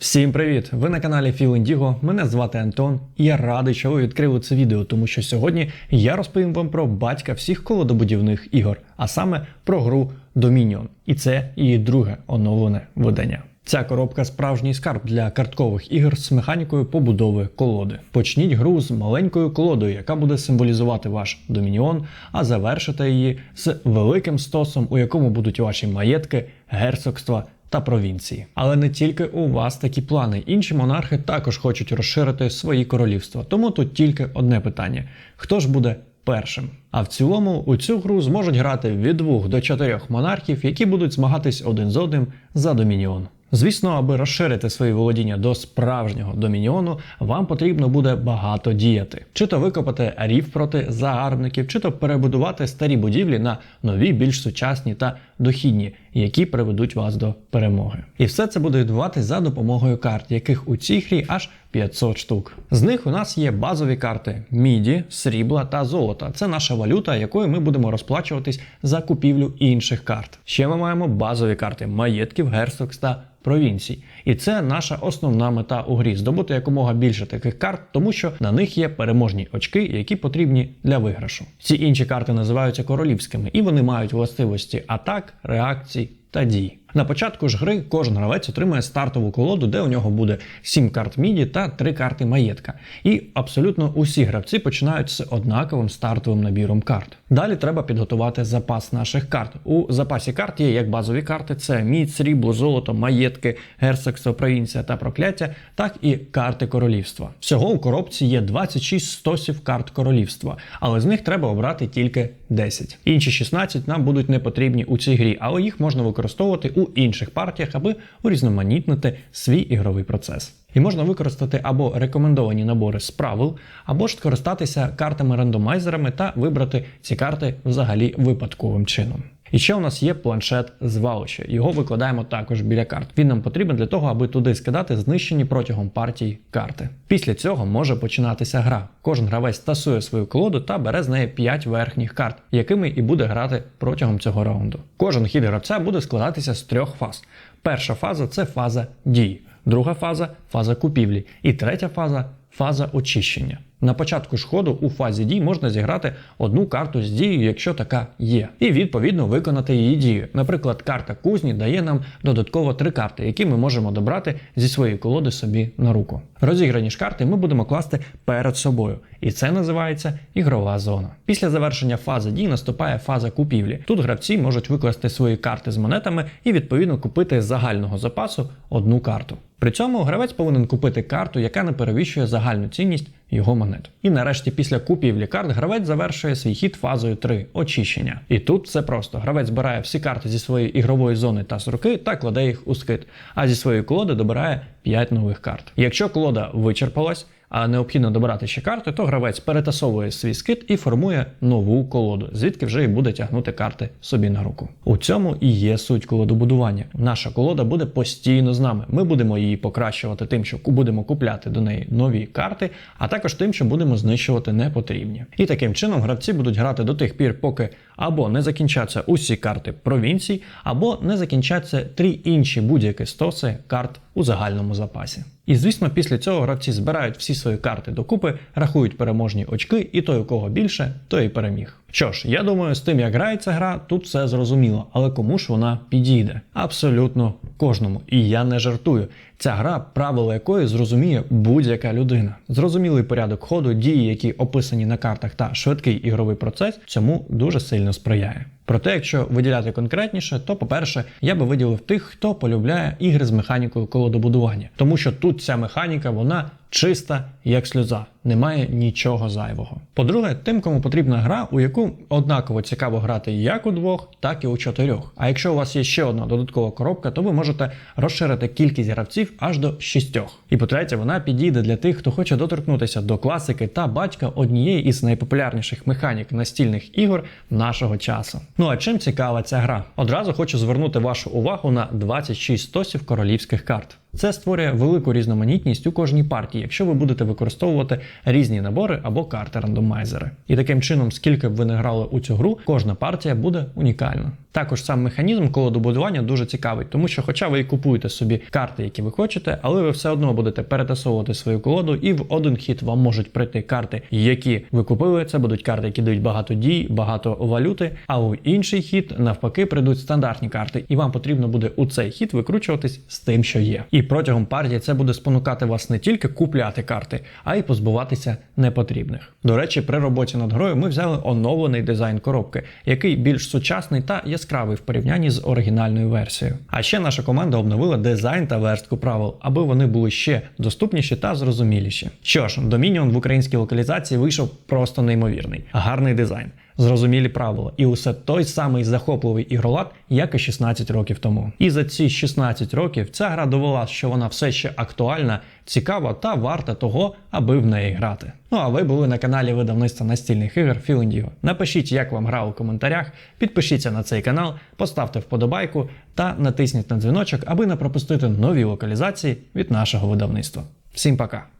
Всім привіт! Ви на каналі Філ Мене звати Антон, і я радий, що ви відкрили це відео, тому що сьогодні я розповім вам про батька всіх колодобудівних ігор, а саме про гру Dominion. І це її друге оновлене видання. Ця коробка справжній скарб для карткових ігор з механікою побудови колоди. Почніть гру з маленькою колодою, яка буде символізувати ваш домініон, а завершите її з великим стосом, у якому будуть ваші маєтки, герцогства та провінції. Але не тільки у вас такі плани. Інші монархи також хочуть розширити свої королівства. Тому тут тільки одне питання: хто ж буде першим? А в цілому у цю гру зможуть грати від двох до чотирьох монархів, які будуть змагатись один з одним за домініон. Звісно, аби розширити свої володіння до справжнього домініону, вам потрібно буде багато діяти: чи то викопати рів проти загарбників, чи то перебудувати старі будівлі на нові, більш сучасні та дохідні, які приведуть вас до перемоги. І все це буде відбуватись за допомогою карт, яких у цій грі аж 500 штук. З них у нас є базові карти міді, срібла та золота. Це наша валюта, якою ми будемо розплачуватись за купівлю інших карт. Ще ми маємо базові карти маєтків, герцогств та провінцій. І це наша основна мета у грі здобути якомога більше таких карт, тому що на них є переможні очки, які потрібні для виграшу. Ці інші карти називаються королівськими, і вони мають властивості атак, реакцій та. На початку ж гри кожен гравець отримує стартову колоду, де у нього буде 7 карт міді та 3 карти маєтка. І абсолютно усі гравці починають з однаковим стартовим набіром карт. Далі треба підготувати запас наших карт. У запасі карт є як базові карти: це мідь, срібло, золото, маєтки, герцогство, провінція та прокляття, так і карти королівства. Всього у коробці є 26 стосів карт королівства, але з них треба обрати тільки 10. Інші 16 нам будуть не потрібні у цій грі, але їх можна використовувати у інших партіях, аби урізноманітнити свій ігровий процес. І можна використати або рекомендовані набори з правил, або ж скористатися картами-рандомайзерами та вибрати ці карти взагалі випадковим чином. І ще у нас є планшет звалище. Його викладаємо також біля карт. Він нам потрібен для того, аби туди скидати знищені протягом партії карти. Після цього може починатися гра. Кожен гравець тасує свою колоду та бере з неї 5 верхніх карт, якими і буде грати протягом цього раунду. Кожен хід гравця буде складатися з трьох фаз. Перша фаза це фаза дії, друга фаза фаза купівлі, і третя фаза фаза очищення. На початку ж ходу у фазі дій можна зіграти одну карту з дією, якщо така є, і відповідно виконати її дію. Наприклад, карта кузні дає нам додатково три карти, які ми можемо добрати зі своєї колоди собі на руку. Розіграні ж карти ми будемо класти перед собою, і це називається ігрова зона. Після завершення фази дій наступає фаза купівлі. Тут гравці можуть викласти свої карти з монетами і відповідно купити з загального запасу одну карту. При цьому гравець повинен купити карту, яка не перевищує загальну цінність його монет. І нарешті, після купівлі карт, гравець завершує свій хід фазою 3 очищення. І тут все просто: гравець збирає всі карти зі своєї ігрової зони та з руки та кладе їх у скид, а зі своєї колоди добирає 5 нових карт. Якщо колода вичерпалась, а необхідно добирати ще карти, то гравець перетасовує свій скид і формує нову колоду, звідки вже і буде тягнути карти собі на руку. У цьому і є суть колодобудування. Наша колода буде постійно з нами. Ми будемо її покращувати тим, що будемо купляти до неї нові карти, а також тим, що будемо знищувати непотрібні. І таким чином гравці будуть грати до тих пір, поки або не закінчаться усі карти провінцій, або не закінчаться три інші будь-які стоси карт у загальному запасі. І звісно, після цього гравці збирають всі свої карти докупи, рахують переможні очки, і той, у кого більше, той і переміг. Що ж, я думаю, з тим, як грається гра, тут все зрозуміло, але кому ж вона підійде? Абсолютно кожному. І я не жартую. Ця гра, правила якої зрозуміє будь-яка людина. Зрозумілий порядок ходу, дії, які описані на картах, та швидкий ігровий процес цьому дуже сильно сприяє. Проте, якщо виділяти конкретніше, то по-перше, я би виділив тих, хто полюбляє ігри з механікою колодобудування, тому що тут ця механіка вона чиста, як сльоза, немає нічого зайвого. По-друге, тим, кому потрібна гра, у яку однаково цікаво грати як у двох, так і у чотирьох. А якщо у вас є ще одна додаткова коробка, то ви можете розширити кількість гравців аж до шістьох. І по-третє, вона підійде для тих, хто хоче доторкнутися до класики та батька однієї із найпопулярніших механік настільних ігор нашого часу. Ну а чим цікава ця гра? Одразу хочу звернути вашу увагу на 26 стосів королівських карт. Це створює велику різноманітність у кожній партії, якщо ви будете використовувати різні набори або карти рандомайзери. І таким чином, скільки б ви не грали у цю гру, кожна партія буде унікальна. Також сам механізм колодобудування дуже цікавий, тому що, хоча ви і купуєте собі карти, які ви хочете, але ви все одно будете перетасовувати свою колоду, і в один хід вам можуть прийти карти, які ви купили. Це будуть карти, які дають багато дій, багато валюти. А у інший хід навпаки прийдуть стандартні карти, і вам потрібно буде у цей хід викручуватись з тим, що є. І протягом партії це буде спонукати вас не тільки купляти карти, а й позбуватися непотрібних. До речі, при роботі над грою ми взяли оновлений дизайн коробки, який більш сучасний та яскравий в порівнянні з оригінальною версією. А ще наша команда обновила дизайн та верстку правил, аби вони були ще доступніші та зрозуміліші. Що ж, Dominion в українській локалізації вийшов просто неймовірний, гарний дизайн. Зрозумілі правила, і усе той самий захопливий ігролад, як і 16 років тому. І за ці 16 років ця гра довела, що вона все ще актуальна, цікава та варта того, аби в неї грати. Ну а ви були на каналі видавництва настільних ігор Філендіго. Напишіть, як вам гра у коментарях, підпишіться на цей канал, поставте вподобайку та натисніть на дзвіночок, аби не пропустити нові локалізації від нашого видавництва. Всім пока!